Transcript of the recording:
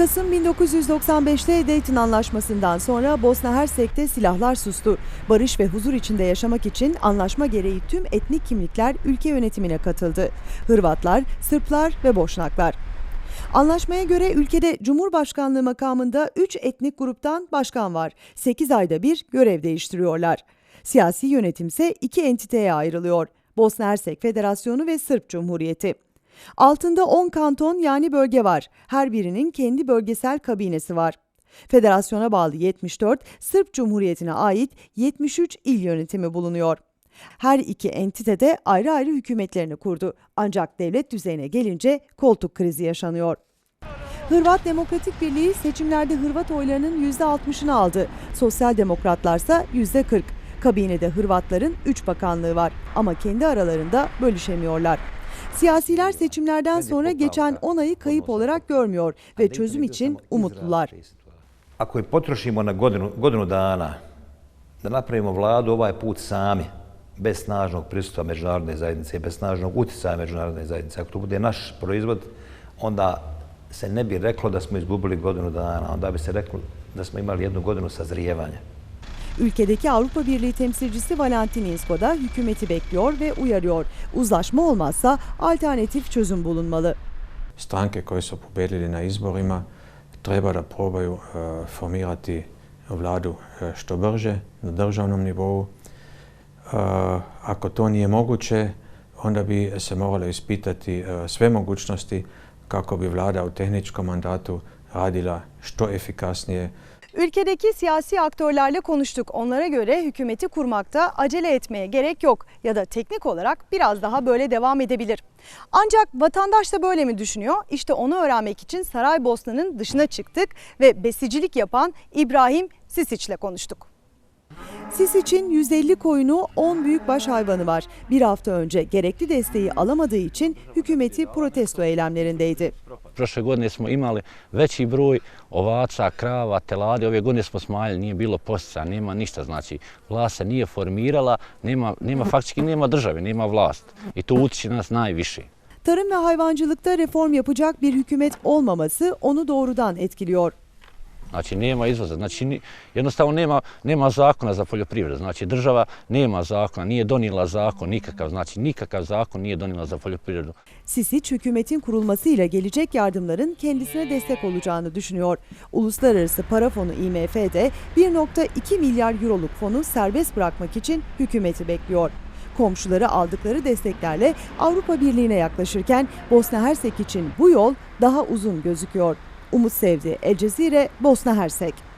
Kasım 1995'te Dayton Anlaşması'ndan sonra Bosna Hersek'te silahlar sustu. Barış ve huzur içinde yaşamak için anlaşma gereği tüm etnik kimlikler ülke yönetimine katıldı. Hırvatlar, Sırplar ve Boşnaklar. Anlaşmaya göre ülkede Cumhurbaşkanlığı makamında 3 etnik gruptan başkan var. 8 ayda bir görev değiştiriyorlar. Siyasi yönetimse iki entiteye ayrılıyor. Bosna Hersek Federasyonu ve Sırp Cumhuriyeti. Altında 10 kanton yani bölge var. Her birinin kendi bölgesel kabinesi var. Federasyona bağlı 74, Sırp Cumhuriyeti'ne ait 73 il yönetimi bulunuyor. Her iki entite de ayrı ayrı hükümetlerini kurdu. Ancak devlet düzeyine gelince koltuk krizi yaşanıyor. Hırvat Demokratik Birliği seçimlerde Hırvat oylarının %60'ını aldı. Sosyal Demokratlarsa %40. Kabinede Hırvatların 3 bakanlığı var ama kendi aralarında bölüşemiyorlar. Siyasiler seçimlerden sonra geçen 10 ayı kayıp olarak görmüyor ve çözüm için umutlular. Ako i potrošimo na godinu, godinu dana da napravimo vladu ovaj put sami, bez snažnog prisustva međunarodne zajednice, bez snažnog utjecaja međunarodne zajednice, ako to bude naš proizvod, onda se ne bi reklo da smo izgubili godinu dana, onda bi se reklo da smo imali jednu godinu sazrijevanja. Ülkedeki Avrupa Birliği temsilcisi Valentin Insko da hükümeti bekliyor ve uyarıyor. Uzlaşma olmazsa alternatif çözüm bulunmalı. stranke koje su pobedili na izborima treba da probaju e, formirati vladu e, što brže na državnom nivou. E, ako to nije moguće, onda bi se moralo ispitati sve mogućnosti kako bi vlada u tehničkom mandatu radila što efikasnije, Ülkedeki siyasi aktörlerle konuştuk. Onlara göre hükümeti kurmakta acele etmeye gerek yok ya da teknik olarak biraz daha böyle devam edebilir. Ancak vatandaş da böyle mi düşünüyor? İşte onu öğrenmek için Saraybosna'nın dışına çıktık ve besicilik yapan İbrahim Sisiç'le konuştuk. Sisiç'in 150 koyunu 10 büyükbaş hayvanı var. Bir hafta önce gerekli desteği alamadığı için hükümeti protesto eylemlerindeydi. Prošle godine smo imali veći broj ovaca, krava, telade, Ove godine smo smanjili, nije bilo postica, nema ništa. Znači, vlast se nije formirala, nema, nema faktički nema države, nema vlast. I to utiče na nas najviše. Tarım ve hayvancılıkta reform yapacak bir hükümet olmaması onu doğrudan etkiliyor. Znači, nema izvoza. Znači, jednostavno nema, nema zakona za poljoprivredu. Znači, država nema zakona, nije donijela zakon nikakav. Znači, nikakav zakon nije donijela za poljoprivredu. Sisic hükümetin kurulmasıyla gelecek yardımların kendisine destek olacağını düşünüyor. Uluslararası Para Fonu IMF de 1.2 milyar euroluk fonu serbest bırakmak için hükümeti bekliyor. Komşuları aldıkları desteklerle Avrupa Birliği'ne yaklaşırken Bosna Hersek için bu yol daha uzun gözüküyor. Umut Sevdi, El Cezire, Bosna Hersek.